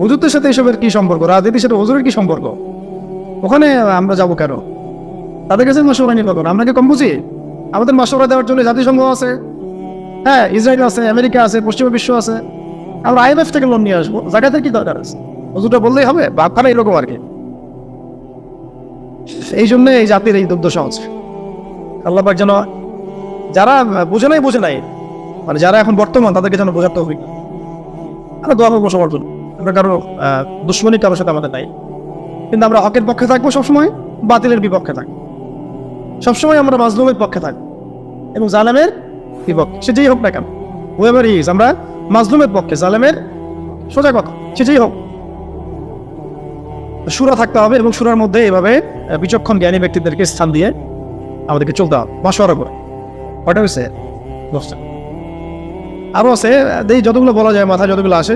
হুজুরদের সাথে এসবের কি সম্পর্ক? রাজনীতির সাথে হুজুরের কি সম্পর্ক? ওখানে আমরা যাব কেন? তাদের কাছে মাসোরা নির্ভর করো। আমরা কি কম বুঝি? আমাদের মাসোরা দেওয়ার জন্য জাতিসংঘ আছে। হ্যাঁ ইসরায়েল আছে, আমেরিকা আছে, পশ্চিমা বিশ্ব আছে। আমরা আইএমএফ থেকে লোন নিয়ে আসব। জায়গাতে কি দরকার আছে? হুজুরটা বললেই হবে ভাবখানা এরকম আর কি। এই জন্য এই জাতির এই দুর্দশা হচ্ছে আল্লাহ পাক যেন যারা বোঝে নাই বোঝে নাই। মানে যারা এখন বর্তমান, তাদেরকে যেন বোঝাতে হবে। আমরা দোয়া করব সবার জন্য। আমরা কারও দুশ্মনী কারোর সাথে আমাদের নাই। কিন্তু আমরা হকের পক্ষে থাকব সবসময়, বাতিলের বিপক্ষে থাকব। সবসময় আমরা মাজলুমের পক্ষে থাকব এবং জালেমের বিপক্ষে। সে যেই হোক না কেন। হুয়েভার ইজ আমরা মাজলুমের পক্ষে, জালেমের সোজা কথা সে যেই হোক সুরা থাকতে হবে এবং সুরার মধ্যে এভাবে বিচক্ষণ জ্ঞানী ব্যক্তিদেরকে স্থান দিয়ে আমাদেরকে চলতে হবে। মাসোয়ারা করে। কটা হয়েছে দশটা আরও আছে এই যতগুলো বলা যায়, মাথায় যতগুলো আসে।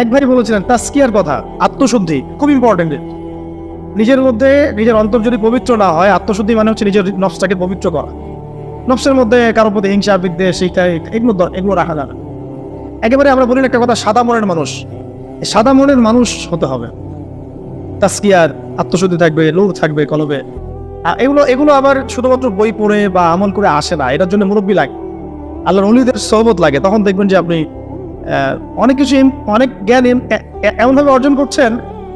এক ভাই বলেছিলেন, তাস্কিয়ার কথা, আত্মশুদ্ধি, খুব ইম্পর্টেন্ট নিজের মধ্যে, নিজের অন্তর যদি পবিত্র না হয়, আত্মশুদ্ধি মানে হচ্ছে নিজের নফসটাকে পবিত্র করা। নফসের মধ্যে কারোর প্রতি হিংসা, বিদ্বেষ সেইটা এগুলো এগুলো রাখা যাবে। একেবারে আমরা বলি একটা কথা, সাদা মনের মানুষ। সাদা মনের মানুষ হতে হবে। তাস্কিয়ার আত্মশুদ্ধি থাকবে, লোভ থাকবে, কলবে। এগুলো এগুলো আবার শুধুমাত্র বই পড়ে বা আমল করে আসে না, এটার জন্য মুরব্বী লাগে। আল্লাহর অলিদের সহবত লাগে, তখন দেখবেন যে আপনি অনেক কিছু অনেক জ্ঞান এমনভাবে অর্জন করছেন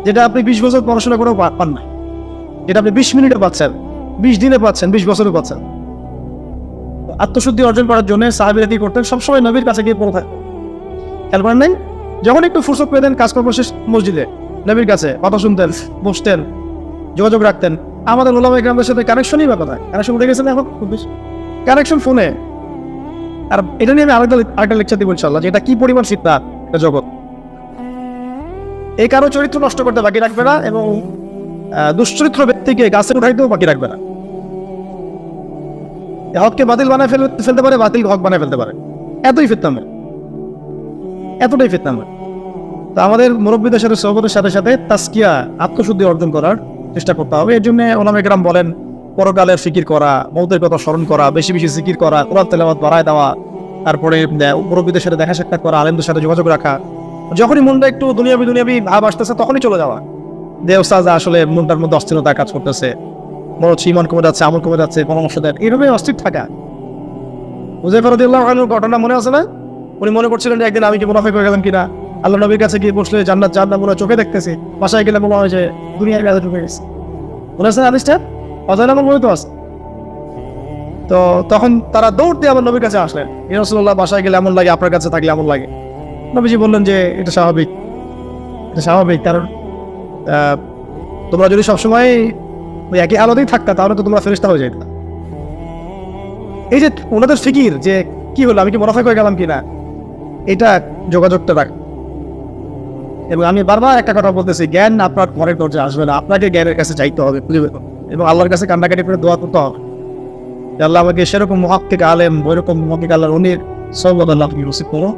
যেটা আপনি বিশ বছর পড়াশোনা করেও পান না যেটা আপনি বিশ মিনিটে পাচ্ছেন, বিশ দিনে পাচ্ছেন, বিশ বছরে পাচ্ছেন। আত্মশুদ্ধি অর্জন করার জন্য সাহাবিরা কি করতেন? সবসময় নবীর কাছে গিয়ে পড়ে থাকতেন। খেয়াল করেন নাই? যখন একটু ফুরসত পেতেন কাজকর্ম শেষ, মসজিদে, নবীর কাছে কথা শুনতেন, বসতেন, যোগাযোগ রাখতেন। আমাদের ওলামা গ্রামদের সাথে কানেকশনই বা কথা কানেকশন উঠে গেছে না এখন? খুব বেশি। কানেকশন ফোনে আর এটা নিয়ে আমি আরেকটা আরেকটা লেকচার দিব ইনশাল্লাহ যে এটা কি পরিমাণ ফিতনা জগৎ। এই কারও চরিত্র নষ্ট করতে বাকি রাখবে না এবং দুশ্চরিত্র ব্যক্তিকে গাছে উঠাইতেও বাকি রাখবে না। হককে বাতিল বানায় ফেল ফেলতে পারে বাতিল হক বানায় ফেলতে পারে। এতই ফিতনামে এতটাই ফিতনামে তো আমাদের মুরব্বীদের সাথে সহবতের সাথে সাথে তাস্কিয়া আত্মশুদ্ধি অর্জন করার চেষ্টা করতে হবে। এর জন্য ওলামে গ্রাম বলেন পরকালের ফিকির করা, মৌতের কথা স্মরণ করা, বেশি বেশি জিকির করা, কোরআন তেলাওয়াত বাড়ায় দেওয়া, তারপরে মুরব্বীদের সাথে দেখা সাক্ষাৎ করা, আলেমদের সাথে যোগাযোগ রাখা, যখনই মনটা একটু দুনিয়াবি দুনিয়াবি ভাব আসতেছে, তখনই চলে যাওয়া। যে ওস্তাজ আসলে মনটার মধ্যে অস্থিরতা কাজ করতেছে, মনে হচ্ছে ইমান কমে যাচ্ছে, আমল কমে যাচ্ছে, পরামর্শ দেন এইভাবে অস্থির থাকা। হুজাইফা রাদিয়াল্লাহু ঘটনা মনে আছে না? উনি মনে করছিলেন যে একদিন আমি কি মুনাফিক হয়ে গেলাম কিনা? আল্লাহ নবীর কাছে গিয়ে বসলে জান্নাত জান্নাত মনে চোখে দেখতেছি, বাসায় গেলে মনে হয় যে দুনিয়ার কাছে ঢুকে গেছে। মনে আছে আদিসটা অজয় মনে তো আছে। তো তখন তারা দৌড় দিয়ে আমার নবীর কাছে আসলেন। এই বাসায় গেলে এমন লাগে, আপনার কাছে থাকলে এমন লাগে। নবীজি বললেন যে, এটা স্বাভাবিক। এটা স্বাভাবিক, কারণ তোমরা যদি সবসময় ওই একই আলোতেই থাকতা, তাহলে তো তোমরা ফেরিস্তা হয়ে যেত এই যে ওনাদের ফিকির যে, কি হলো, আমি কি মোনাফেক হয়ে গেলাম কিনা, এটা যোগাযোগটা রাখ। এবং আমি বারবার একটা কথা বলতেছি, জ্ঞান আপনার ঘরের দরজা আসবে না, আপনাকে জ্ঞানের কাছে চাইতে হবে হবে। এবং আল্লাহর কাছে কান্নাকাটি করে দোয়া করতে হবে। আল্লাহ আমাকে সেরকম মহাক্কিক আলেম, ওইরকম মহাক্কিক আল্লাহর অনির সৌবত আল্লাহ তুমি রসিদ করো।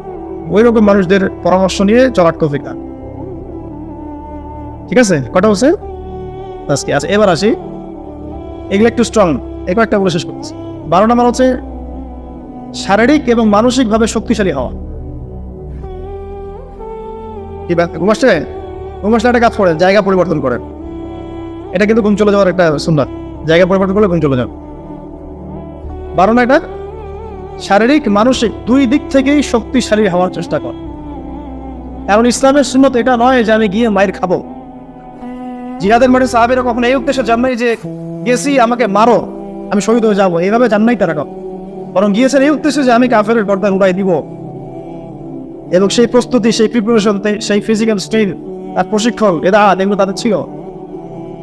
ওই রকম মানুষদের পরামর্শ নিয়ে চলার দান। ঠিক আছে? কটা হচ্ছে আজকে আচ্ছা এবার আসি। এগুলো একটু স্ট্রং এগুলো একটা বলে শেষ করতেছি। বারো নম্বর হচ্ছে শারীরিক এবং মানসিকভাবে শক্তিশালী হওয়া। কি? ঘুম আসছে? একটা কাজ করেন, জায়গা পরিবর্তন করেন। এটা কিন্তু ঘুম চলে যাওয়ার একটা সুন্দর। জায়গা পরিবর্তন করলে ঘুম চলে যাবে। বারো এটা, শারীরিক, মানসিক দুই দিক থেকেই শক্তিশালী হওয়ার চেষ্টা কর। এখন ইসলামের সুন্নত এটা নয় যে আমি গিয়ে মায়ের খাব। জিহাদের মাঠে সাহাবেরা কখনো এই উদ্দেশ্যে যান যে, গেছি, আমাকে মারো, আমি শহীদ হয়ে যাব। এইভাবে যান তারা কখনো। বরং গিয়েছেন এই উদ্দেশ্যে যে আমি কাফের গর্দান উড়াই দিব। এবং সেই প্রস্তুতি, সেই প্রিপারেশন সেই ফিজিক্যাল স্ট্রেন আর প্রশিক্ষণ এদা এগুলো তাদের ছিল।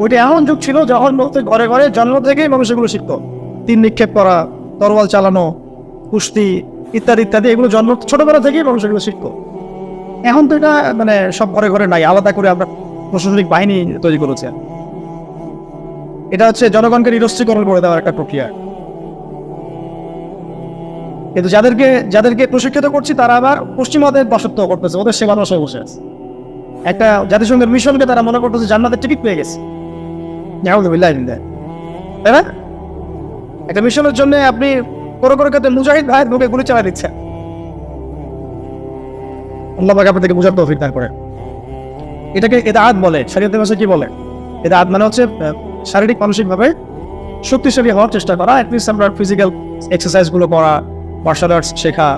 ওইটা এমন যুগ ছিল যখন বলতে ঘরে ঘরে জন্ম থেকেই মানুষ এগুলো শিখত। তিন নিক্ষেপ করা, তরোয়াল চালানো, কুস্তি ইত্যাদি ইত্যাদি, এগুলো জন্ম ছোটবেলা থেকেই মানুষ এগুলো শিখতো। এখন তো এটা মানে সব ঘরে ঘরে নাই, আলাদা করে আমরা প্রশাসনিক বাহিনী তৈরি করেছে। এটা হচ্ছে জনগণকে নিরস্ত্রীকরণ করে দেওয়ার একটা প্রক্রিয়া। কিন্তু যাদেরকে যাদেরকে প্রশিক্ষিত করছি, তারা আবার পশ্চিমাদের দাসত্ব করতেছে, ওদের সেবা নশায় বসে আছে। একটা জাতিসংঘের মিশনকে তারা মনে করতেছে জান্নাতের টিকিট পেয়ে গেছে। যালিক। তাই না একটা মিশনের জন্য আপনি করে করে করতে মুজাহিদ বুকে গুলি চালা আল্লাহ পাক আপনাদেরকে তৌফিক দান করে এটাকে এদাত বলে শরীয়তের ভাষায় কি বলে এদাত মানে হচ্ছে শারীরিক মানসিকভাবে শক্তিশালী হওয়ার চেষ্টা করা অ্যাটলিস্ট আমরা ফিজিক্যাল এক্সারসাইজগুলো করা মার্শাল আর্টস শেখা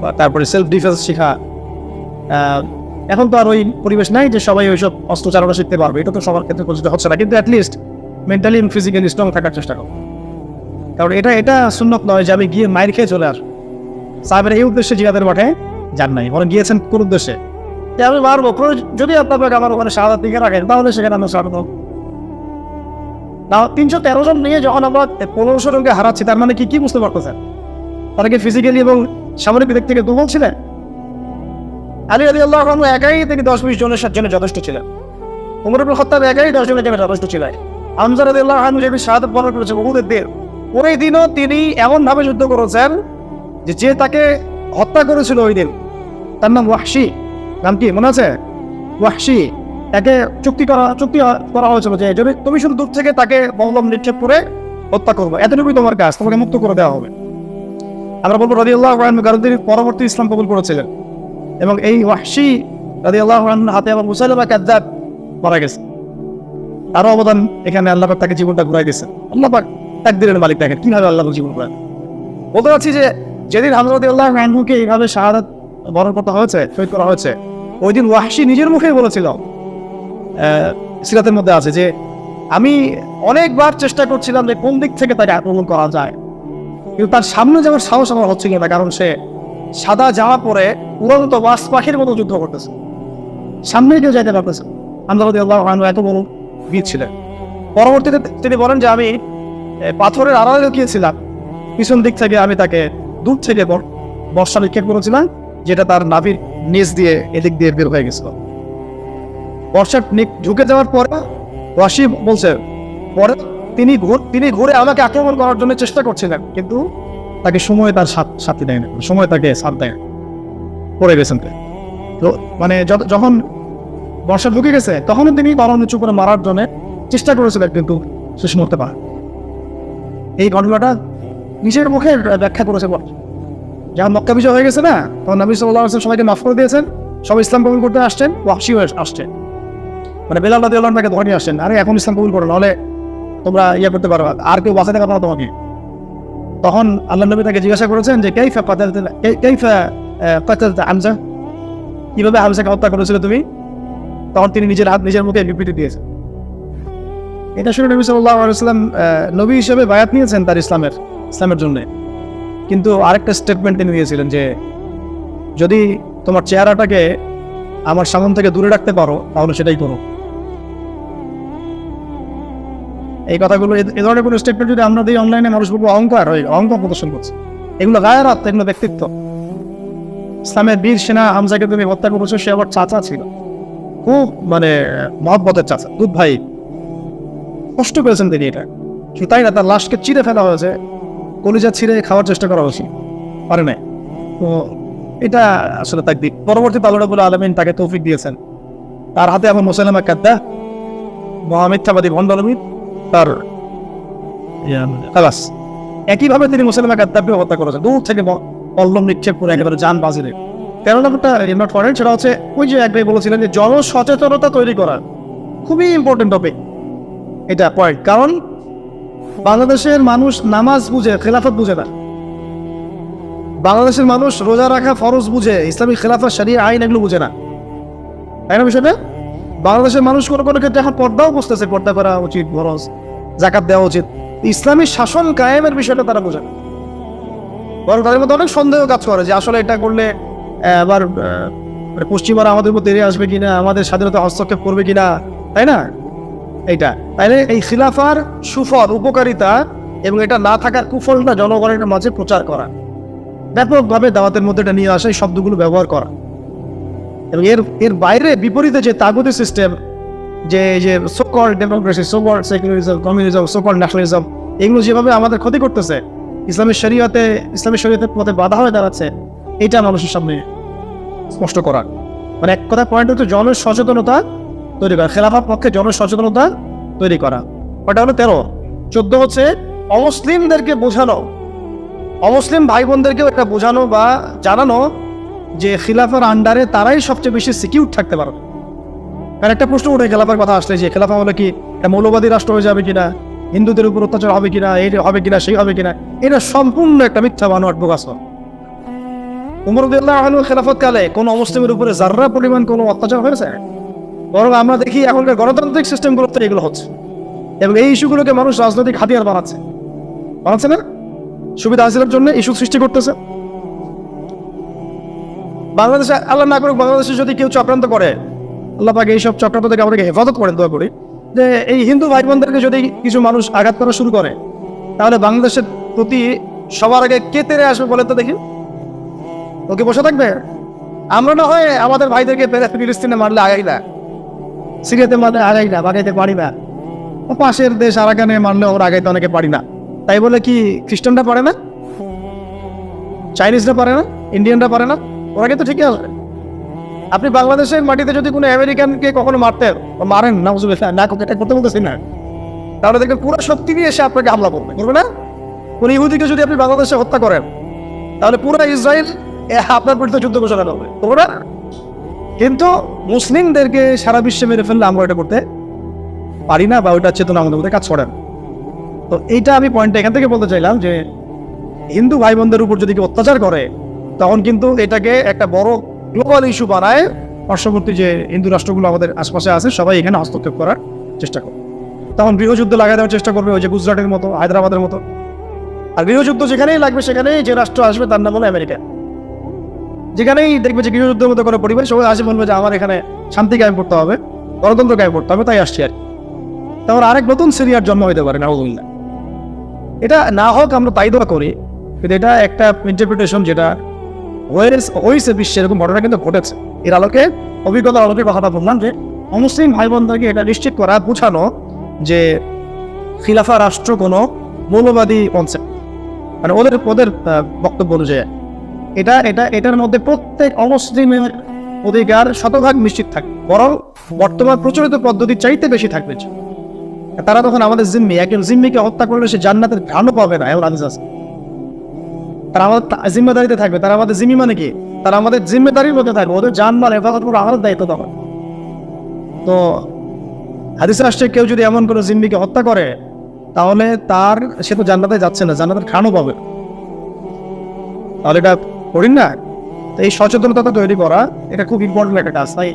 বা তারপরে সেলফ ডিফেন্স শেখা এখন তো আর ওই পরিবেশ নাই যে সবাই ওইসব অস্ত্র চালনা শিখতে পারবে। এটা তো সবার ক্ষেত্রে প্রযোজ্য হচ্ছে না। কিন্তু অ্যাটলিস্ট মেন্টালি এবং ফিজিক্যালি স্ট্রং থাকার চেষ্টা করো। কারণ এটা এটা সুন্নত নয় যে আমি গিয়ে মায়ের খেয়ে চলে আসব সাহেবের এই উদ্দেশ্যে জিহাদের মাঠে যান নাই ওরা গিয়েছেন কোন উদ্দেশ্যে? যে আমি মারবো যদি আপনার আমার ওখানে সাদা দিকে রাখেন, তাহলে সেখানে আমরা স্বাগত না, তিনশো তেরো জন নিয়ে যখন আমরা পনেরোশো জনকে হারাচ্ছি, তার মানে কি কি বুঝতে পারতেছেন? তারা কি ফিজিক্যালি এবং সামরিক দিক থেকে দুর্বল ছিলেন? আলী আলী আল্লাহ একাই তিনি দশ বিশ জনের জন্য যথেষ্ট ছিলেন। উমর ইবনে খত্তাব একাই দশ জনের জন্য যথেষ্ট ছিলেন। হামজার আলী আল্লাহ রহমান যেদিন শাহাদত বর্ণনা করেছে বহুদের দিন, ওই দিনও তিনি এমনভাবে যুদ্ধ করেছেন যে যে তাকে হত্যা করেছিল ওই দিন, তার নাম ওয়াহশি। নাম কি? মনে আছে? ওয়াহশি। তাকে চুক্তি করা চুক্তি করা হয়েছিল যে যদি তুমি শুধু দূর থেকে তাকে বহলম নিক্ষেপ করে হত্যা করব, এতটুকুই তোমার কাজ, তোমাকে মুক্ত করে দেওয়া হবে। আমরা বলব রাজি আল্লাহ পরবর্তী ইসলাম কবুল করেছিলেন। এবং এই ওয়াহশি রাজি আল্লাহ হাতে আবার মুসাইলামা কাদ্দাব মারা গেছে। তারও অবদান এখানে আল্লাহ তাকে জীবনটা ঘুরাই দিয়েছেন। আল্লাহ পাক তাকদিরের মালিক দেখেন, কীভাবে আল্লাহ জীবন ঘুরায়। বলতে পারছি যে যেদিন হাজরত আল্লাহ রানহুকে এইভাবে শাহাদাত বরণ করতে হয়েছে, শহীদ করা হয়েছে, ওই দিন ওয়াহশি নিজের মুখেই বলেছিল সিরাতের মধ্যে আছে যে, আমি অনেকবার চেষ্টা করছিলাম যে কোন দিক থেকে তাকে আক্রমণ করা যায়, কিন্তু তার সামনে যাওয়ার সাহস আমার হচ্ছিল না কারণ সে সাদা জামা পরে উড়ন্ত বাস পাখির মতো যুদ্ধ করতেছে। সামনে কেউ যাইতে পারতেছে আল্লাহ আল্লাহ এত বড় বীর ছিলেন। পরবর্তীতে তিনি বলেন যে, আমি পাথরের আড়ালে গিয়েছিলাম পিছন দিক থেকে আমি তাকে দূর থেকে বর্ষা নিক্ষেপ করেছিলাম, যেটা তার নাভির নিচ দিয়ে এদিক দিয়ে বের হয়ে গেছিল। বর্ষা ঢুকে যাওয়ার পরে ওয়াসি বলছে, পরে তিনি ঘুর, তিনি ঘুরে আমাকে আক্রমণ করার জন্য চেষ্টা করছিলেন, কিন্তু তাকে সময় তার সাথ- দেয় না। সময় তাকে সাথ দেয় না। পড়ে গেছেন তো মানে যখন বর্ষা ঢুকে গেছে, তখনও তিনি গরম নিচু করে মারার জন্য চেষ্টা করেছিলেন, কিন্তু শেষ মরতে পারে এই ঘটনাটা নিজের মুখে ব্যাখ্যা করেছে বল যখন মক্কা বিজয় হয়ে গেছে না, তখন নবী সাল্লাহ আসলাম সবাইকে মাফ করে দিয়েছেন। সবাই ইসলাম কবুল করতে আসছেন, ওয়াহশি হয়ে আসছেন। মানে রাদি আল্লাহ তাকে ধরে আসছেন, আরে, এখন ইসলাম কবুল করো, নাহলে তোমরা ইয়ে করতে পারো, আর কেউ পারো না তোমাকে। তখন আল্লাহ নবী তাকে জিজ্ঞাসা করেছেন যে, কেইফা কাতাল কেইফা কাতাল হামজা কীভাবে হামজাকে হত্যা করেছিল তুমি? তখন তিনি নিজের হাত, নিজের মুখে বিবৃতি দিয়েছেন। এটা শুনে নবী সাল্লাহ আলাইসাল্লাম নবী হিসেবে বায়াত নিয়েছেন তার ইসলামের ইসলামের জন্য। কিন্তু আরেকটা স্টেটমেন্ট তিনি দিয়েছিলেন যে, যদি তোমার চেহারাটাকে আমার সামন থেকে দূরে রাখতে পারো, তাহলে সেটাই করো। এই কথাগুলো, এ- ধরনের কোনো স্টেটমেন্ট যদি আমরা দিই অনলাইনে মানুষ বলব, অহংকার হয় অহংকার প্রদর্শন করছে। এগুলো গায়েরাত এগুলো ব্যক্তিত্ব। ইসলামের বীর সেনা হামজাকে তুমি হত্যা করেছ, সে আবার চাচা ছিল। খুব মানে মহব্বতের চাচা। দুধ ভাই, কষ্ট পেয়েছেন তিনি এটা। তাই না, তার লাশকে চিড়ে ফেলা হয়েছে। কলিজা ছিঁড়ে খাওয়ার চেষ্টা করা হয়েছে। পারে নাই। তো, এটা আসলে তাক দিক। পরবর্তী তালুরাবুল আলমিন তাকে তৌফিক দিয়েছেন। তার হাতে এখন মুসালামা কাদ্দা মহামিথ্যাবাদী ভণ্ডলমিত তার খালাস। একইভাবে তিনি মুসালামা কাদ্দাবকে হত্যা করেছেন। দূর থেকে ব- নিক্ষেপ করে একেবারে যান বাজিলে তেরো নম্বরটা নট পয়েন্ট সেটা হচ্ছে ওই যে এক ভাই বলেছিলেন যে জনসচেতনতা তৈরি করা খুবই ইম্পর্টেন্ট টপিক এটা পয়েন্ট কারণ বাংলাদেশের মানুষ নামাজ বুঝে খেলাফত বুঝে না। বাংলাদেশের মানুষ রোজা রাখা ফরজ বুঝে ইসলামী খেলাফত সারিয়ে আইন এগুলো বুঝে না। তাই না বিষয়টা? বাংলাদেশের মানুষ কোনো কোনো ক্ষেত্রে এখন পর্দাও বসতেছে পর্দা করা উচিত ফরজ জাকাত দেওয়া উচিত। ইসলামী শাসন কায়েমের বিষয়টা তারা বোঝে বরং তাদের মধ্যে অনেক সন্দেহ কাজ করে যে আসলে এটা করলে আবার মানে পশ্চিমারা আমাদের মধ্যে এড়িয়ে আসবে কিনা, আমাদের স্বাধীনতা হস্তক্ষেপ করবে কিনা, তাই না? এইটা। তাইলে এই খিলাফার সুফল, উপকারিতা এবং এটা না থাকার কুফলটা জনগণের মাঝে প্রচার করা। ব্যাপকভাবে দাওয়াতের মধ্যে এটা নিয়ে আসা, এই শব্দগুলো ব্যবহার করা। এবং এর এর বাইরে বিপরীতে যে তাগুতি সিস্টেম যে যে so called democracy so called secularism communism so called nationalism এগুলো যেভাবে আমাদের ক্ষতি করতেছে ইসলামের শরীয়তে ইসলামের শরীয়তের পথে বাধা হয়ে দাঁড়াচ্ছে, এটা মানুষের সামনে স্পষ্ট করা। মানে এক কথা পয়েন্ট হচ্ছে জনসচেতনতা তৈরি করা, খেলাফার পক্ষে জনসচেতনতা তৈরি করা। ওটা হলো তেরো। চোদ্দ হচ্ছে অমুসলিমদেরকে বোঝানো। অমুসলিম ভাই বোনদেরকেও এটা বোঝানো বা জানানো যে খিলাফার আন্ডারে তারাই সবচেয়ে বেশি সিকিউর থাকতে পারবে কারণ একটা প্রশ্ন উঠে খেলাফার কথা আসলে যে খেলাফা হলে কি? মৌলবাদী রাষ্ট্র হয়ে যাবে কিনা? হিন্দুদের উপর অত্যাচার হবে কিনা? এই হবে কিনা, সেই হবে কিনা? এটা সম্পূর্ণ একটা মিথ্যা বানোয়াট বোগাস উমরুদ্দাহ আলু খেলাফত কোন অমুসলিমের উপরে যার্রা পরিমাণ কোনো অত্যাচার হয়েছে, বরং আমরা দেখি এখনকার গণতান্ত্রিক সিস্টেমগুলোতে এগুলো হচ্ছে। এবং এই ইস্যুগুলোকে মানুষ রাজনৈতিক হাতিয়ার বানাচ্ছে। বানাচ্ছে না? সুবিধা হাসিলের জন্য ইস্যু সৃষ্টি করতেছে। বাংলাদেশে আল্লাহ না করুক, বাংলাদেশে যদি কেউ চক্রান্ত করে, আল্লাহ পাকে এইসব চক্রান্ত থেকে আমাদেরকে হেফাজত করেন, দোয়া করি। যে এই হিন্দু ভাই বোনদেরকে যদি কিছু মানুষ আঘাত করা শুরু করে, তাহলে বাংলাদেশের প্রতি সবার আগে কে তেরে আসবে বলে তো দেখি। ওকে বসে থাকবে? আমরা না হয় আমাদের ভাইদেরকে ফিলিস্তিনে মারলে আগাই না, সিরিয়াতে মারলে আগাই না, বাগাইতে পারি না। ও পাশের দেশ আরাকানে মারলে ওরা আগাইতে অনেকে পারি না। তাই বলে কি খ্রিস্টানরা পারে না? চাইনিজরা পারে না? ইন্ডিয়ানরা পারে না? ওরা কিন্তু ঠিকই আছে। আপনি বাংলাদেশের মাটিতে যদি কোনো আমেরিকানকে কখনো মারতেন, বা মারেন না না এটা করতে বলতেছি না। তাহলে দেখবেন পুরো শক্তি নিয়ে এসে আপনাকে হামলা করবে করবে না? কোন ইহুদিকে যদি আপনি বাংলাদেশে হত্যা করেন, তাহলে পুরো ইসরায়েল আপনার বিরুদ্ধে যুদ্ধ ঘোষণা করবে করবে না? কিন্তু মুসলিমদেরকে সারা বিশ্বে মেরে ফেললে আমরা এটা করতে পারি না, বা ওইটা চেতনা আমাদের মধ্যে কাজ করে না। তো এইটা আমি পয়েন্টটা এখান থেকে বলতে চাইলাম যে হিন্দু ভাই বোনদের উপর যদি কেউ অত্যাচার করে তখন কিন্তু এটাকে একটা বড় গ্লোবাল ইস্যু বানায়। পার্শ্ববর্তী যে হিন্দু রাষ্ট্রগুলো আমাদের আশপাশে আছে, সবাই এখানে হস্তক্ষেপ করার চেষ্টা করে। তখন গৃহযুদ্ধ লাগাই দেওয়ার চেষ্টা করবে ওই যে গুজরাটের মতো, হায়দ্রাবাদের মতো। আর গৃহযুদ্ধ যেখানেই লাগবে সেখানেই যে রাষ্ট্র আসবে তার নাম হলো আমেরিকা। যেখানেই দেখবে যে গৃহযুদ্ধের মতো কোনো পরিবেশ, সবাই আসে বলবে যে আমার এখানে শান্তি কায়েম করতে হবে, গণতন্ত্র কায়েম করতে হবে, তাই আসছি আর। তারপর আরেক নতুন সিরিয়ার জন্ম হইতে পারে, নাউজুবিল্লাহ। এটা না হোক আমরা তাই দোয়া করি, কিন্তু এটা একটা ইন্টারপ্রিটেশন যেটা হয়েছে বিশ্বে এরকম ঘটনা কিন্তু ঘটেছে। এর আলোকে, অভিজ্ঞতার আলোকে কথাটা বললাম যে, অমুসলিম ভাই বোনদেরকে এটা নিশ্চিত করা, বোঝানো যে খিলাফা রাষ্ট্র কোনো মৌলবাদী কনসেপ্ট মানে ওদের ওদের বক্তব্য অনুযায়ী। এটা এটা, এটার মধ্যে প্রত্যেক অমুসলিমের অধিকার শতভাগ নিশ্চিত থাকবে বরং বর্তমান প্রচলিত পদ্ধতির চাইতে বেশি থাকবে। তারা তখন আমাদের জিম্মি, একজন জিম্মিকে হত্যা করলে সে জান্নাতের ঘ্রাণও পাবে না এমন আদেশ আছে। তারা আমাদের জিম্মেদারিতে থাকবে। তারা আমাদের জিম্মি মানে কি? তারা আমাদের জিম্মেদারির মধ্যে থাকবে। ওদের জানমাল হেফাজত করা আমাদের দায়িত্ব তখন। তো হাদিসে আসছে, কেউ যদি এমন কোনো জিম্মিকে হত্যা করে, তাহলে তার, সে তো জান্নাতে যাচ্ছে না, জান্নাতের খানও পাবে। তাহলে এটা করিন না? তো এই সচেতনতা তৈরি করা, এটা খুব ইম্পর্টেন্ট একটা কাজ। তাই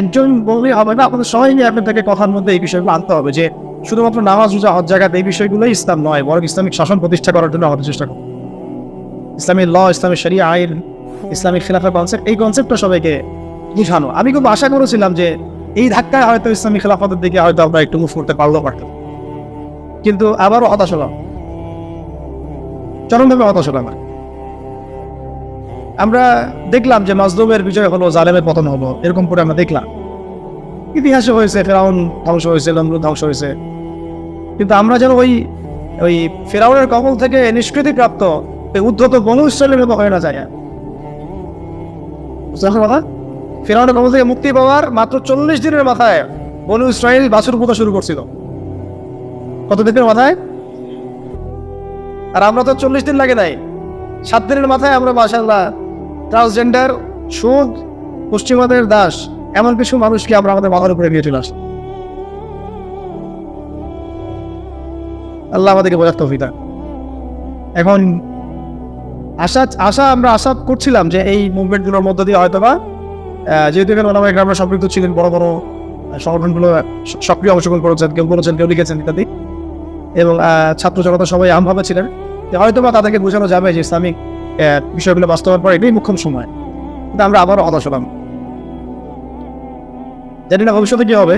একজন বললেই হবে না আপনাদের সবাই নিয়ে আপনাদেরকে কথার মধ্যে এই বিষয়গুলো আনতে হবে যে, শুধুমাত্র নামাজ রোজা হজ জায়গাতে এই বিষয়গুলোই ইসলাম নয়, বরং ইসলামিক শাসন প্রতিষ্ঠা করার জন্য আমাদের চেষ্টা করব ইসলামী ল, ইসলামী শরিয়া, আইন ইসলামিক খিলাফা কনসেপ্ট এই কনসেপ্টটা সবাইকে বুঝানো। আমি খুব আশা করেছিলাম যে এই ধাক্কায় হয়তো ইসলামী খিলাফতের দিকে হয়তো আমরা একটু মুভ করতে পারলেও পারতাম। কিন্তু আবারও হতাশ হলাম। চরমভাবে হতাশ হলাম আমরা দেখলাম যে মাজলুমের বিজয় হলো জালেমের পতন হলো, এরকম করে আমরা দেখলাম। ইতিহাসে হয়েছে, ফেরাউন ধ্বংস হয়েছে লমরুদ ধ্বংস হয়েছে। কিন্তু আমরা যেন ওই ওই ফেরাউনের কবল থেকে নিষ্কৃতি ওই উদ্ধত বনু ইসরায়েলের হয়ে না যায় ফেরাউনের কবল থেকে মুক্তি পাওয়ার মাত্র চল্লিশ দিনের মাথায় বনু ইসরায়েল বাছুর পোতা শুরু করছিল। কত দিনের মাথায়? আর আমরা তো চল্লিশ দিন লাগে নাই। সাত দিনের মাথায় আমরা মাসাল্লাহ ট্রান্সজেন্ডার সুদ পশ্চিমাদের দাস, এমন কিছু মানুষকে আমরা আমাদের মাথার উপরে নিয়ে চলে আসলাম। আল্লাহ আমাদেরকে বোঝার তৌফিক এখন আশা আশা আমরা আশা করছিলাম যে এই মুভমেন্টগুলোর মধ্য দিয়ে হয়তো বা যেহেতু এখানে ওলামা গ্রামরা সম্পৃক্ত ছিলেন, বড় বড় সংগঠনগুলো সক্রিয় অংশগ্রহণ করেছেন, কেউ বলেছেন, কেউ লিখেছেন ইত্যাদি। এবং ছাত্র জগতা সবাই আমভাবে ছিলেন। হয়তো বা তাদেরকে বোঝানো যাবে যে ইসলামিক বিষয়গুলো বাস্তবায়ন পর এটাই মুখ্যম সময়। কিন্তু আমরা আবারও হতাশ হলাম জানি না ভবিষ্যতে কি হবে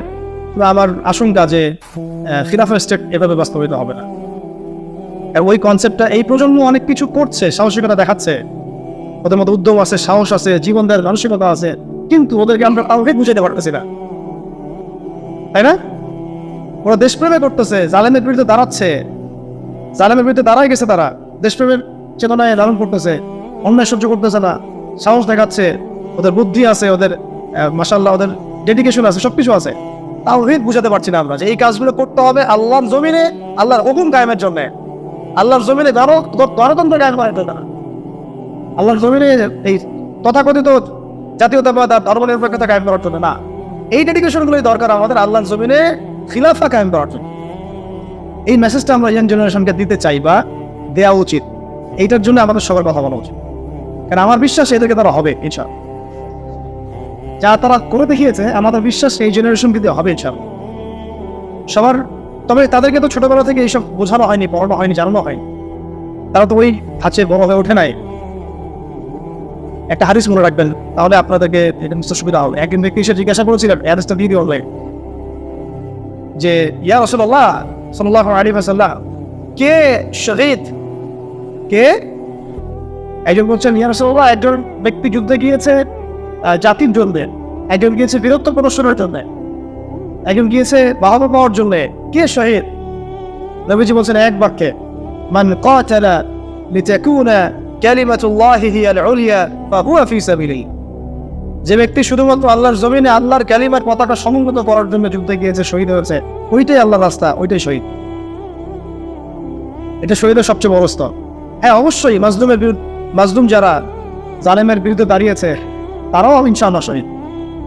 আমার আশঙ্কা যে খিলাফা স্টেট এভাবে বাস্তবায়িত হবে না। ওই কনসেপ্টটা এই প্রজন্ম অনেক কিছু করছে, সাহসিকতা দেখাচ্ছে। ওদের মধ্যে উদ্যম আছে, সাহস আছে, জীবন দেওয়ার মানসিকতা আছে, কিন্তু ওদেরকে আমরা কাউকে বুঝাতে পারতেছি না। তাই না? ওরা দেশপ্রেমে করতেছে, জালেমের বিরুদ্ধে দাঁড়াচ্ছে। জালেমের বিরুদ্ধে দাঁড়াই গেছে তারা। দেশপ্রেমের চেতনায় লালন করতেছে, অন্যায় সহ্য করতেছে না, সাহস দেখাচ্ছে, ওদের বুদ্ধি আছে, ওদের মাসাল্লাহ ওদের ডেডিকেশন আছে, সবকিছু আছে। তাও বুঝাতে পারছি না আমরা যে এই কাজগুলো করতে হবে আল্লাহর জমিনে, আল্লাহর হুকুম কায়েমের জন্য। আল্লাহর জমিনে গণ গণতন্ত্র করার জন্য না। আল্লাহর জমিনে এই তথাকথিত জাতীয়তাবাদ আর ধর্মনিরপেক্ষতা কায়েম করার জন্য না। এই ডেডিকেশনগুলোই দরকার আমাদের আল্লাহর জমিনে খিলাফা কায়েম করার জন্য। এই মেসেজটা আমরা ইয়াং জেনারেশনকে দিতে চাই বা দেওয়া উচিত। এইটার জন্য আমাদের সবার কথা বলা উচিত। কারণ আমার বিশ্বাস এদেরকে তারা হবে ইনশা যা তারা করে দেখিয়েছে, আমাদের বিশ্বাস এই জেনারেশন দিয়ে হবে ইনশা সবার তবে তাদেরকে তো ছোটবেলা থেকে এইসব বোঝানো হয়নি, পড়ানো হয়নি, জানানো হয়নি। তারা তো ওই ধাঁচে বড় হয়ে ওঠে নাই। একটা হাদিস মনে রাখবেন, তাহলে আপনাদেরকে এটা সুবিধা হবে। একদিন ব্যক্তি এসে জিজ্ঞাসা করেছিলেন হাদিসটা দিয়ে দিয়ে অনলাইন। যে, ইয়া রসল্লাহ সাল্লাহ আলী সাল্লাহ কে শহীদ? কে? একজন বলছেন, ইয়া রসল্লাহ একজন ব্যক্তি যুদ্ধে গিয়েছে জাতির জন্য। একজন গিয়েছে বীরত্ব প্রদর্শনের জন্য। একজন গিয়েছে বাহবা পাওয়ার জন্য। কে শহীদ? নবীজি বলছেন এক বাক্যে, মান কাতালা লিতাকুনা কালিমাতুল্লাহি হিয়াল উলিয়া ফাহুয়া ফি সাবিলিহি যে ব্যক্তি শুধুমাত্র আল্লাহর জমিনে আল্লাহর কালিমার পতাকা সমুন্নত করার জন্য যুদ্ধে গিয়েছে, শহীদ হয়েছে, ওইটাই আল্লাহর রাস্তা, ওইটাই শহীদ। এটা শহীদের সবচেয়ে বড় স্তর। হ্যাঁ অবশ্যই মাজলুমের বিরুদ্ধে, মাজলুম যারা জালেমের বিরুদ্ধে দাঁড়িয়েছে, তারাও ইনশাআল্লাহ শহীদ।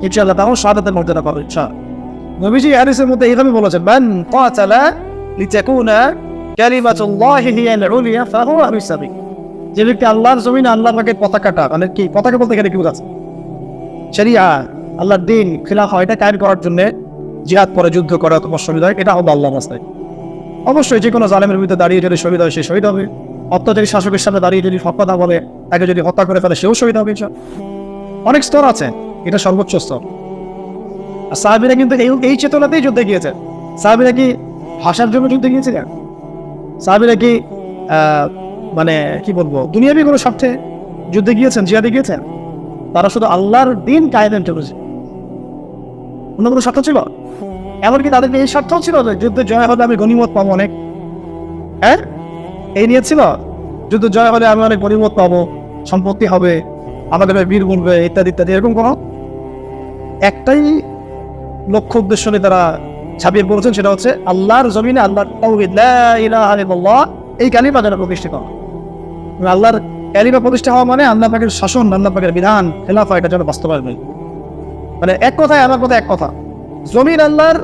ইনশাআল্লাহ তারাও শাহাদাতের মর্যাদা পাবে ইনশা নবীজি হাদিসের মধ্যে এইভাবে বলেছেন, মান কাতালা লিতাকুনা কালিমাতুল্লাহি উলিয়া ফাহুয়া যে ব্যক্তি আল্লাহর পতাকাটা মানে কি, পতাকা বলতে এখানে কি বোঝাচ্ছে? শরিয়া, আল্লাহর দিন খিলাফা এটা কায়েম করার জন্য জিহাদ পরে যুদ্ধ করা তোমার শহীদ হয়, এটা হবে আল্লাহর রাস্তায়। অবশ্যই যে কোনো জালেমের বিরুদ্ধে দাঁড়িয়ে যদি শহীদ হয়, সে শহীদ হবে। অত্যাচারী শাসকের সামনে দাঁড়িয়ে যদি হক কথা বলে, তাকে যদি হত্যা করে ফেলে, সেও শহীদ হবে অনেক স্তর আছে, এটা সর্বোচ্চ স্তর। আর সাহাবিরা কিন্তু এই চেতনাতেই যুদ্ধে গিয়েছে। সাহাবিরা কি ভাষার জন্য যুদ্ধে গিয়েছিলেন? সাহাবিরা কি মানে কি বলব, দুনিয়াবি কোনো স্বার্থে যুদ্ধে গিয়েছেন জিয়াদে গিয়েছেন? তারা শুধু আল্লাহর দিন কায়েমের জন্য অন্য কোনো স্বার্থ ছিল? এমনকি তাদেরকে এই স্বার্থও ছিল যে যুদ্ধে জয় হলে আমি গণিমত পাবো অনেক। হ্যাঁ? এই নিয়ে ছিল? যুদ্ধ জয় হলে আমি অনেক গণিমত পাবো, সম্পত্তি হবে, আমাদের বীর বলবে ইত্যাদি ইত্যাদি, এরকম কোনো? একটাই লক্ষ্য উদ্দেশ্য নিয়ে তারা ছাপিয়ে পড়েছেন, সেটা হচ্ছে আল্লাহর জমিনে আল্লাহর এই কালিমা যেন প্রতিষ্ঠিত হয়। এবং আল্লাহর কালিমা প্রতিষ্ঠা হওয়া মানে আল্লাহ পাকের শাসন, আল্লাহ পাকের বিধান, খেলাফা, এটা যেন বাস্তবায়ন হয়। মানে এক কথায় আমার কথা এক কথা। জমিন আল্লাহর,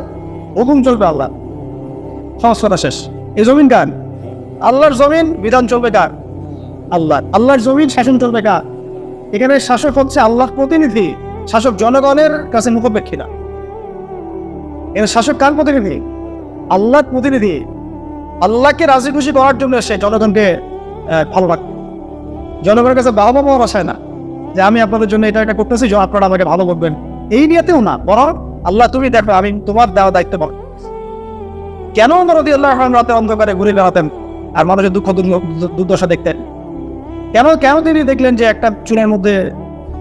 হুকুম চলবে আল্লাহ সংস্কারটা শেষ। এই জমিন কার? আল্লাহর জমিন, বিধান চলবে কার? আল্লাহ আল্লাহর জমিন, শাসন চলবে কার? এখানে শাসক হচ্ছে আল্লাহর প্রতিনিধি, শাসক জনগণের কাছে মুখোপেক্ষী না। এখানে শাসক কার প্রতিনিধি? আল্লাহর প্রতিনিধি। আল্লাহকে রাজি খুশি করার জন্য সে জনগণকে ভালো রাখবে জনগণের কাছে বাবা পাওয়ার আশায় না যে আমি আপনাদের জন্য এটা এটা করতেছি আপনারা আমাকে ভালো বলবেন। এই নিয়েতেও না। বরং আল্লাহ তুমি দেখো, আমি তোমার দেওয়া দায়িত্ব পাবো কেন নরদি আল্লাহ রাতে অন্ধকারে ঘুরে বেড়াতেন আর মানুষের দুঃখ দুর্দশা দেখতেন? কেন কেন তিনি দেখলেন যে একটা চুনের মধ্যে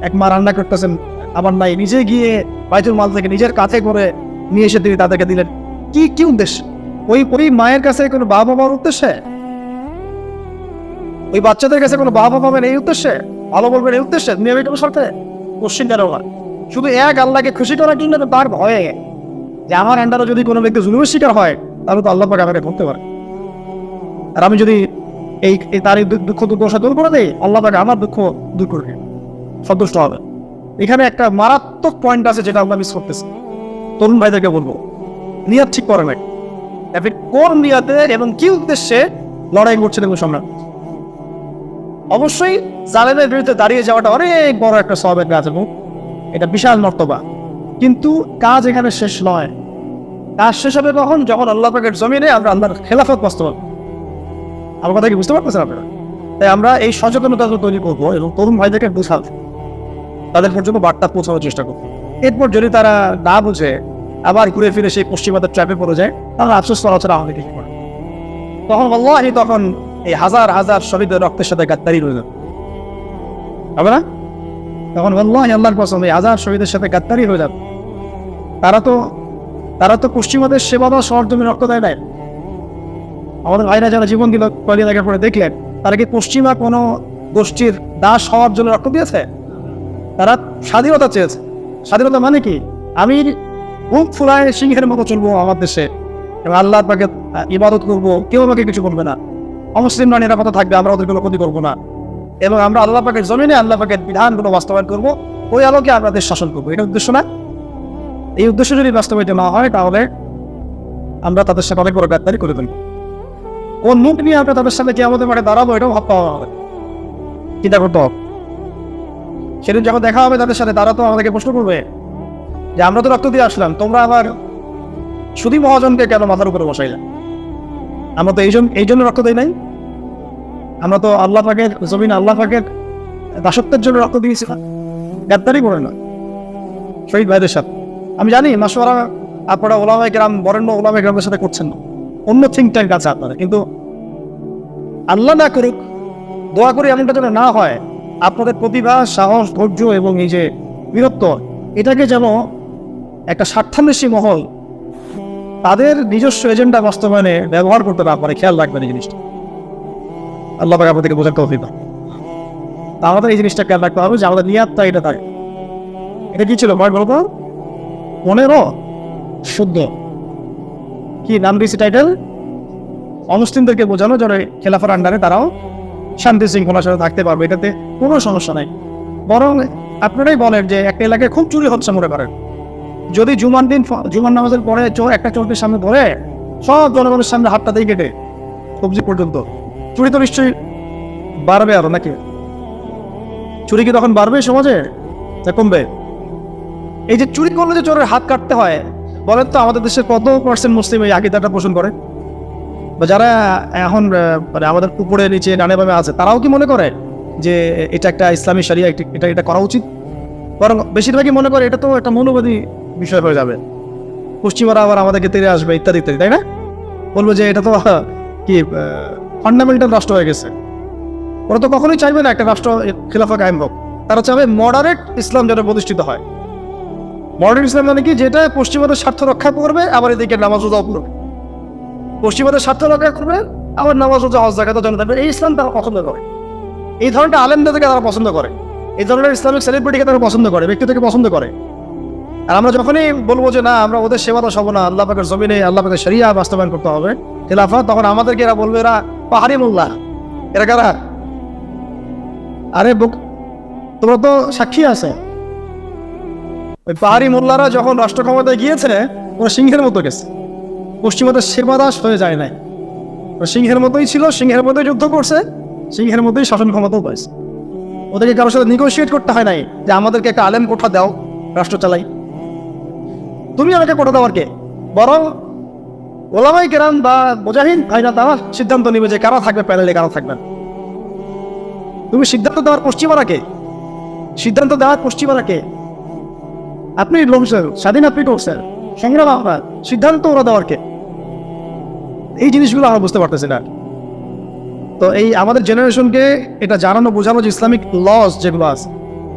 এক মা রান্না করতেছেন? আবার নাই। নিজে গিয়ে বাইতুল মাল থেকে নিজের কাছে করে নিয়ে এসে তিনি তাদেরকে দিলেন। কি কি উদ্দেশ্য? ওই ওই মায়ের কাছে কোনো বাবা মার উদ্দেশ্যে? ওই বাচ্চাদের কাছে কোনো বাবা পাবেন এই উদ্দেশ্যে? ভালো বলবেন, এই উদ্দেশ্যে? নিয়মিত সাথে কোশ্চিন কেন না শুধু এক আল্লাহকে খুশি করার জন্য তার ভয়ে। যে আমার হ্যান্ডারে যদি কোনো ব্যক্তি জুলুমের শিকার হয়, তাহলে তো আল্লাহ পাকে আমাকে ধরতে পারে। আর আমি যদি এই তার এই দুঃখ দুর্দশা দূর করে দেই, আল্লাহ পাকে আমার দুঃখ দূর করবে সন্তুষ্ট হবে এখানে একটা মারাত্মক পয়েন্ট আছে যেটা আমরা মিস করতেছি। তরুণ ভাইদেরকে বলব নিয়াত ঠিক করে নাই। আপনি কোন নিয়াতে এবং কি উদ্দেশ্যে লড়াই করছেন এবং সম্রাট? অবশ্যই জালেমের বিরুদ্ধে দাঁড়িয়ে যাওয়াটা অনেক বড় একটা সবের কাজ এবং এটা বিশাল মর্তবা। কিন্তু কাজ এখানে শেষ নয়। কাজ শেষ হবে কখন? যখন আল্লাহ পাকের জমিনে আমরা আল্লাহর খেলাফত বাস্তবায়ন আমার কথা কি বুঝতে পারতেছেন আপনারা? তাই আমরা এই সচেতনতা তৈরি করব এবং তরুণ ভাইদেরকে বোঝাবো। তাদের পর্যন্ত বার্তা পৌঁছানোর চেষ্টা করব। এরপর যদি তারা না বুঝে, আবার ঘুরে ফিরে সেই পশ্চিমাদের ট্র্যাপে পড়ে যায়, তাহলে আফসোস করা ছাড়া আমাদের কিছু করে তখন আল্লাহি তখন এই হাজার হাজার শহীদের রক্তের সাথে গাদ্দারি রয়ে যাবে হবে না? তখন আল্লাহ আল্লাহর কসম, এই হাজার শহীদের সাথে গাদ্দারি হয়ে যাবে। তারা তো তারা তো পশ্চিমাদের সেবা বা শহর জমি রক্ত দেয় নাই। আমাদের ভাইরা যারা জীবন দিল কলিয়া দেখার পরে দেখলেন, তারা কি পশ্চিমা কোনো গোষ্ঠীর দাস হওয়ার জন্য রক্ত দিয়েছে? তারা স্বাধীনতা চেয়েছে। স্বাধীনতা মানে কি? আমি মুখ ফুলায় সিংহের মতো চলবো আমার দেশে। এবং আল্লাহ পাকে ইবাদত করব, কেউ আমাকে কিছু করবে না। অমুসলিমরা নিরাপত্তা থাকবে, আমরা ওদের কোনো ক্ষতি করব না। এবং আমরা আল্লাহ পাকের জমিনে আল্লাহ পাকের বিধানগুলো বাস্তবায়ন করব। ওই আলোকে আমরা দেশ শাসন করব। এটা উদ্দেশ্য না? এই উদ্দেশ্য যদি বাস্তবায়িত না হয়, তাহলে আমরা তাদের সাথে অনেক বড় গাদ্দারি করে ফেলব। কোন মুখ নিয়ে আমরা তাদের সাথে কে আমাদের মাঠে দাঁড়াবো, এটাও ভাবতে হবে। চিন্তা করতে হবে। সেদিন যখন দেখা হবে তাদের সাথে, তারা তো আমাদেরকে প্রশ্ন করবে যে, আমরা তো রক্ত দিয়ে আসলাম, তোমরা আবার সুদী মহাজনকে কেন মাথার উপরে বসাইলা? আমরা তো এই জন্য এই জন্য রক্ত দেই নাই। আমরা তো আল্লাহ পাকের জমিন আল্লাহ পাকের দাসত্বের জন্য রক্ত দিয়েছিলাম গ্রেপ্তারি করে নয়। শহীদ ভাইদের সাথে। আমি জানি মাসোয়ারা আপনারা ওলামাই গ্রাম বরেণ্য ওলামাই গ্রামের সাথে করছেন না। অন্য থিঙ্ক ট্যাঙ্ক আছে আপনারা কিন্তু আল্লাহ না করুক, দোয়া করে এমনটা যেন না হয়। আপনাদের প্রতিভা, সাহস, ধৈর্য এবং এই যে বীরত্ব, এটাকে যেন একটা স্বার্থান্বেষী মহল তাদের নিজস্ব এজেন্ডা বাস্তবায়নে ব্যবহার করতে না পারে। খেয়াল রাখবেন এই জিনিসটা। আল্লাহ পাক আপনাদেরকে বোঝার দান। তা আমাদের এই জিনিসটা খেয়াল রাখতে হবে যে আমাদের নিয়াতটা এটা থাকে। এটা কি ছিল? ভাই বলতো পনেরো শুদ্ধ। কি নাম দিয়েছে টাইটেল অমুসলিমদেরকে বোঝানো যেন খেলাফার আন্ডারে তারাও শান্তি শৃঙ্খলার সাথে থাকতে পারবে, এটাতে কোনো সমস্যা নাই। বরং আপনারাই বলেন যে একটা এলাকায় খুব চুরি হচ্ছে মনে করেন। যদি জুমার দিন জুমার নামাজের পরে চোর একটা চোরটির সামনে ধরে, সব জনগণের সামনে হাতটা দিয়ে কেটে সবজি পর্যন্ত। চুরি তো নিশ্চয়ই বাড়বে আরও নাকি? চুরি কি তখন বাড়বে সমাজে? না কমবে। এই যে চুরি করলে যে চোরের হাত কাটতে হয়, বলেন তো আমাদের দেশের কত পার্সেন্ট মুসলিম এই আকিদাটা পোষণ করে? বা যারা এখন মানে আমাদের উপরে নিচে ডানে বামে আছে, তারাও কি মনে করে যে এটা একটা ইসলামী সারিয়া এটা এটা করা উচিত? বরং বেশিরভাগই মনে করে এটা তো একটা মৌলবাদী বিষয় হয়ে যাবে। পশ্চিমারা আবার আমাদেরকে তেড়ে আসবে, ইত্যাদি ইত্যাদি, তাই না? বলব যে এটা তো কি ফান্ডামেন্টাল রাষ্ট্র হয়ে গেছে। ওরা তো কখনোই চাইবে না একটা রাষ্ট্র খিলাফা কায়েম হোক। তারা চাবে মডারেট ইসলাম যেটা প্রতিষ্ঠিত হয়। মডারেট ইসলাম মানে কি? যেটা পশ্চিমাদের স্বার্থ রক্ষা করবে, আবার এদিকে নামাজ রোজাও করবে। পশ্চিমাদের স্বার্থ রক্ষা করবে, আবার নামাজ রোজা, হজ জাকাতও জন্য দেবে এই ইসলাম তারা পছন্দ করে। এই ধরনের আলেমদেরকে তারা পছন্দ করে। এই ধরনের ইসলামিক সেলিব্রিটিকে তারা পছন্দ করে, ব্যক্তিদেরকে পছন্দ করে। আর আমরা যখনই বলব যে, না, আমরা ওদের সেবা তো সব না আল্লাহ পাকের জমিনে, আল্লাহ পাকের শরিয়া বাস্তবায়ন করতে হবে খেলাফা তখন আমাদেরকে এরা বলবে, এরা পাহাড়ি মোল্লা। এরা কারা? আরে তোমরা তো সাক্ষী আছে। ওই পাহাড়ি মোল্লারা যখন রাষ্ট্র ক্ষমতায় গিয়েছে, ওরা সিংহের মতো গেছে। পশ্চিমাদের সেবাদাস হয়ে যায় নাই। সিংহের মতোই ছিল, সিংহের মতোই যুদ্ধ করছে, সিংহের মতোই শাসন ক্ষমতাও পাইছে। ওদেরকে কারোর সাথে নিগোসিয়েট করতে হয় নাই যে, আমাদেরকে একটা আলেম কোঠা দাও, রাষ্ট্র চালাই। তুমি আমাকে কোঠা দাও আর কে? বরং ওলামাই কেরান বা মুজাহিদ ভাইরা তারা সিদ্ধান্ত নিবে যে, কারা থাকবে প্যানেলে, কারা থাকবে তুমি সিদ্ধান্ত দেওয়ার পশ্চিমারা কে? সিদ্ধান্ত দেওয়ার পশ্চিমারা কে? আপনি লড়ছেন স্বাধীন আপনি করছেন। সংগ্রাম আপনার। সিদ্ধান্ত ওরা দেওয়ার কে? এই জিনিসগুলো আমরা বুঝতে পারতেছি না। তো এই আমাদের জেনারেশনকে এটা জানানো, বোঝানো যে ইসলামিক লস যেগুলো আছে,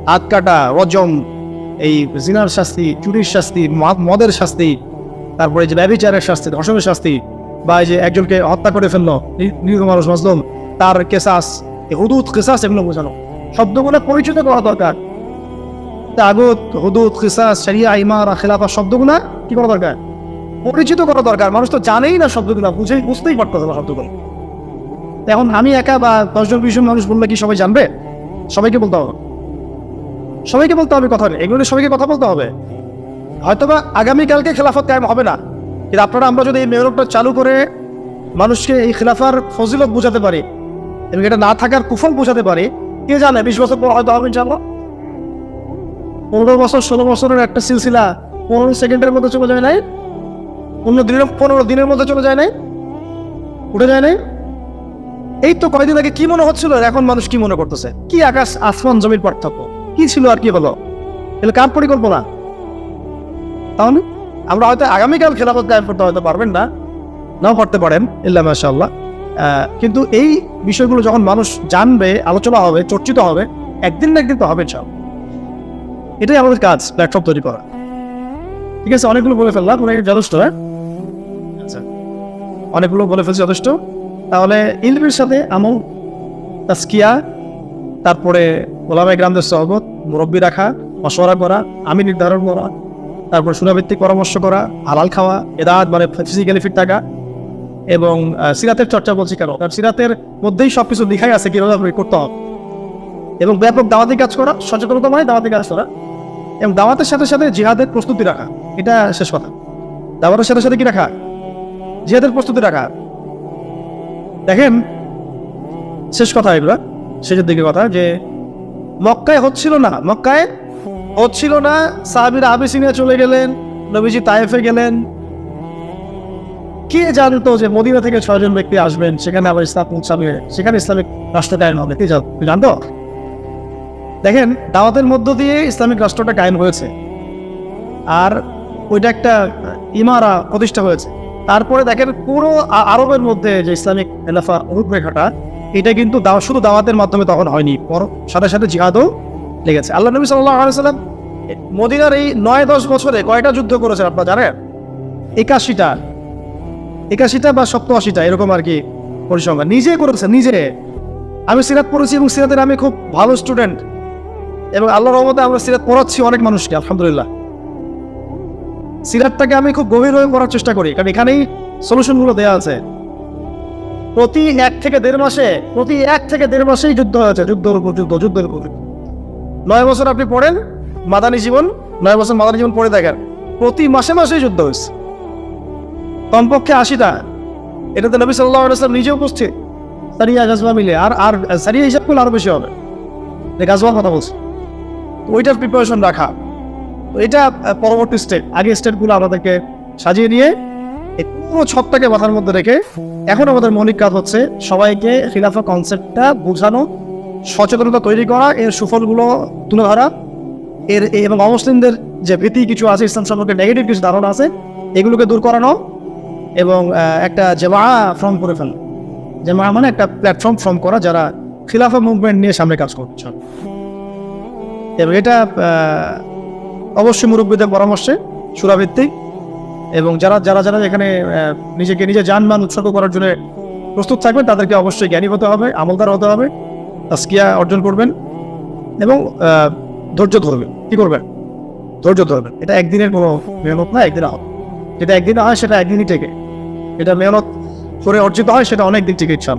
হাত কাটা রজম এই জিনার শাস্তি, চুরির শাস্তি, মদ- মদের শাস্তি, তারপরে যে ব্যবিচারের শাস্তি, ধর্ষণের শাস্তি, বা এই যে একজনকে হত্যা করে ফেলল, নি- নিরীহ মানুষ, মজলুম, তার কেসাস হুদুদ, কেসাস এগুলো বোঝানো। শব্দগুলো পরিচিত করা দরকার। তাগুত, হুদুদ, কিসাস, শরিয়া, ইমারা, খেলাফা শব্দগুলো কি করা দরকার? পরিচিত করা দরকার। মানুষ তো জানেই না শব্দগুলো, বুঝে, বুঝতেই পারতেছে না শব্দগুলো। এখন আমি একা বা দশজন, বিশজন মানুষ বললে কি সবাই জানবে? সবাইকে বলতে হবে। সবাইকে বলতে হবে কথা এগুলো সবাইকে কথা বলতে হবে। হয়তোবা আগামীকালকে খেলাফত কায়েম হবে না। কিন্তু আপনারা, আমরা যদি এই মেয়রটা চালু করে মানুষকে এই খেলাফার ফজিলত বোঝাতে পারি, এবং এটা না থাকার কুফল বোঝাতে পারি, কে জানে, বিশ বছর পর হয়তো হবে জানো পনেরো বছর, ষোলো বছরের একটা সিলসিলা, পনেরো সেকেন্ডের মধ্যে চলে যায় নাই? পনেরো দিনের পনেরো দিনের মধ্যে চলে যায় নাই? উঠে যায় নাই? এই তো কয়দিন আগে কি মনে হচ্ছিল এখন মানুষ কি মনে করতেছে? কি আকাশ আসমান জমির পার্থক্য? কি ছিল আর কি হলো এগুলো কার পরিকল্পনা। তাহলে আমরা হয়তো আগামীকাল খেলাফত কায়েম করতে হয়তো পারবেন না। নাও পারতে পারেন ইল্লা মাশাআল্লাহ। আহ, কিন্তু এই বিষয়গুলো যখন মানুষ জানবে আলোচনা হবে চর্চিত হবে একদিন না একদিন তো হবে সব। এটাই আমাদের কাজ প্ল্যাটফর্ম তৈরি করা। ঠিক আছে অনেকগুলো বলে ফেললাম যথেষ্ট হ্যাঁ? অনেকগুলো বলে ফেলছি যথেষ্ট। তাহলে ইলমের সাথে আমল তাস্কিয়া তারপরে ওলামাই গ্রামদের সহবত, মুরব্বী রাখা, মশওয়ারা করা আমি নির্ধারণ করা, তারপর সুনাভিত্তিক পরামর্শ করা, হালাল খাওয়া, এদাত মানে ফিজিক্যালি ফিট থাকা এবং সিরাতের চর্চা বলছি কেন? কারণ সিরাতের মধ্যেই সব কিছু লিখাই আছে কীভাবে আপনি করতে হবে। এবং ব্যাপক দাওয়াতি কাজ করা, সচেতনতা মানে দাওয়াতি কাজ করা এবং দাওয়াতের সাথে সাথে জিহাদের প্রস্তুতি রাখা, এটা শেষ কথা। দাওয়াতের সাথে সাথে কি রাখা? জিহাদের প্রস্তুতি রাখা। দেখেন, শেষ কথা এগুলো, শেষের দিকে কথা যে, মক্কায় হচ্ছিল না, মক্কায় হচ্ছিল না, সাহাবিরা আবিসিনিয়া চলে গেলেন, নবীজি তায়েফে গেলেন। কে জানতো যে মদিনা থেকে ছয়জন ব্যক্তি আসবেন, সেখানে আবার ইসলাম পৌঁছাবে, সেখানে ইসলামিক রাষ্ট্র কায়েম হবে, কে জানতো? দেখেন, দাওয়াতের মধ্য দিয়ে ইসলামিক রাষ্ট্রটা কায়েম হয়েছে। আর ওইটা একটা ইমারা প্রতিষ্ঠা হয়েছে। তারপরে দেখেন পুরো আরবের মধ্যে যে ইসলামিক এলাফা রূপরেখাটা, এটা কিন্তু শুধু দাওয়াতের মাধ্যমে তখন হয়নি, পর সাথে সাথে জিহাদও লেগেছে। আল্লাহ নবী সাল্লাহ আলাইসাল্লাম মদিনার এই নয় দশ বছরে কয়টা যুদ্ধ করেছেন আপনার জানেন? একাশিটা। একাশিটা বা সপ্তআশিটা, এরকম আর কি পরিসংখ্যান। নিজে করেছে, নিজে। আমি সিরাত পড়েছি এবং সিরাতের আমি খুব ভালো স্টুডেন্ট এবং আল্লাহর রহমতে আমরা সিরাত পড়াচ্ছি অনেক মানুষকে, আলহামদুলিল্লাহ। সিরাতটাকে আমি খুব গভীরভাবে পড়ার চেষ্টা করি, কারণ এখানেই সলিউশনগুলো দেওয়া আছে। প্রতি এক থেকে দেড় মাসে, প্রতি এক থেকে দেড় মাসেই যুদ্ধ হয়েছে যুদ্ধের উপর যুদ্ধ, যুদ্ধের উপর। নয় বছর আপনি পড়েন মাদানী জীবন, নয় বছর মাদানী জীবন পড়ে দেখেন, প্রতি মাসে মাসেই যুদ্ধ হয়েছে। কমপক্ষে আশিটা। এটাতে নবী সাল্লাহ আলাইসলাম নিজে উপস্থিত। সারিয়া গাজবা মিলে, আর আর, সারিয়া হিসাব করলে আরও বেশি হবে। গাজবার কথা বলছি। ওইটার প্রিপারেশন রাখা। এটা পরবর্তী স্টেপ আগে স্টেপগুলো আমাদেরকে সাজিয়ে নিয়ে এই পুরো ছকটাকে মাথার মধ্যে রেখে এখন আমাদের মৌলিক কাজ হচ্ছে সবাইকে খিলাফা কনসেপ্টটা বোঝানো, সচেতনতা তৈরি করা, এর সুফলগুলো তুলে ধরা, এর, এবং অমুসলিমদের যে ভীতি কিছু আছে, ইসলাম সম্পর্কে নেগেটিভ কিছু ধারণা আছে, এগুলোকে দূর করানো এবং একটা জামা ফর্ম করে ফেলা। জেমা মানে একটা প্ল্যাটফর্ম ফর্ম করা যারা খিলাফা মুভমেন্ট নিয়ে সামনে কাজ করছে এবং এটা অবশ্যই মুরব্বীদের পরামর্শে সুরাভিত্তিক এবং যারা যারা যারা এখানে আহ, নিজেকে নিজে যানবাহন উৎসর্গ করার জন্য প্রস্তুত থাকবেন তাদেরকে অবশ্যই জ্ঞানী হতে হবে আমলদার হতে হবে তাস্কিয়া অর্জন করবেন এবং ধৈর্য ধরবেন। কি করবেন? ধৈর্য ধরবেন। এটা একদিনের কোনো মেহনত না একদিন হবে যেটা একদিনে হয় সেটা একদিনই টেকে। এটা মেহনত করে অর্জিত হয় সেটা অনেক দিন টিকে ইচ্ছা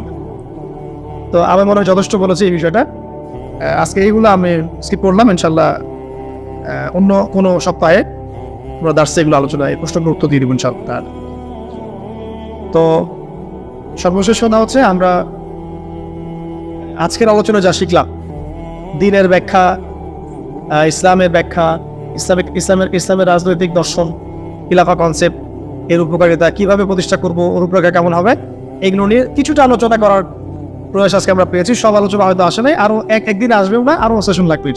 তো আমি মনে হয় যথেষ্ট বলেছি এই বিষয়টা। আজকে এইগুলো আমি স্কিপ করলাম ইনশাল্লাহ আহ, অন্য কোনো সপ্তাহে আমরা দার্সে এগুলো আলোচনায় প্রশ্ন উত্তর দিয়ে দেবো ইনশাল্লাহ তাহলে। তো সর্বশেষ কথা হচ্ছে আমরা আজকের আলোচনা যা শিখলাম, দিনের ব্যাখ্যা ইসলামের ব্যাখ্যা, ইসলামিক, ইসলামের ইসলামের রাজনৈতিক দর্শন, খিলাফা কনসেপ্ট এর উপকারিতা কীভাবে প্রতিষ্ঠা করব উপকার কেমন হবে, এগুলো নিয়ে কিছুটা আলোচনা করার প্রয়াস আজকে আমরা পেয়েছি। সব আলোচনা হয়তো আসে নাই, আরও এক, একদিন আসবেও না আরও সেশন লাগবে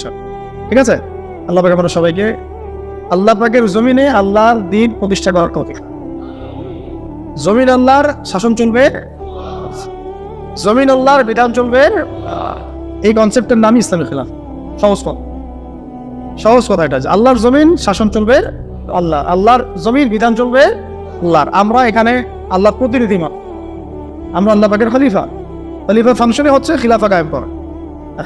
ঠিক আছে? আল্লাহ পাক আমরা সবাইকে, আল্লাহ পাকের জমিনে আল্লাহর দিন প্রতিষ্ঠা করার কথা। জমিন আল্লাহর শাসন চলবে। জমিন আল্লাহর বিধান চলবে। এই কনসেপ্টের নামই ইসলামী খিলাফ। সহজ কথা। সহজ কথা এটা আল্লাহর জমিন শাসন চলবে, আল্লাহ, আল্লাহর জমিন বিধান চলবে, আল্লাহর। আমরা এখানে আল্লাহর প্রতিনিধি মাত্র আমরা আল্লাহ পাকের খলিফা। খলিফা ফাংশনে হচ্ছে খিলাফা কায়েম করা।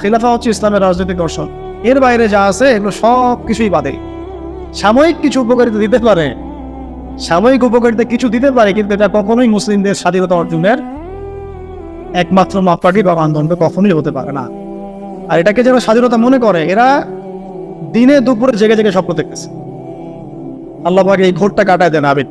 খিলাফা হচ্ছে ইসলামের রাজনৈতিক দর্শন। এর বাইরে যা আছে, এগুলো সব কিছুই বাদে। সাময়িক কিছু উপকারিতা দিতে পারে। সাময়িক উপকারিতা কিছু দিতে পারে, কিন্তু এটা কখনোই মুসলিমদের স্বাধীনতা অর্জনের একমাত্র মাপকাঠি বা মানদণ্ড কখনোই হতে পারে না। আর এটাকে যারা স্বাধীনতা মনে করে, এরা দিনে দুপুরে জেগে জেগে স্বপ্ন দেখতেছে আল্লাহ এই ঘোরটা কাটায় দেন আবিদ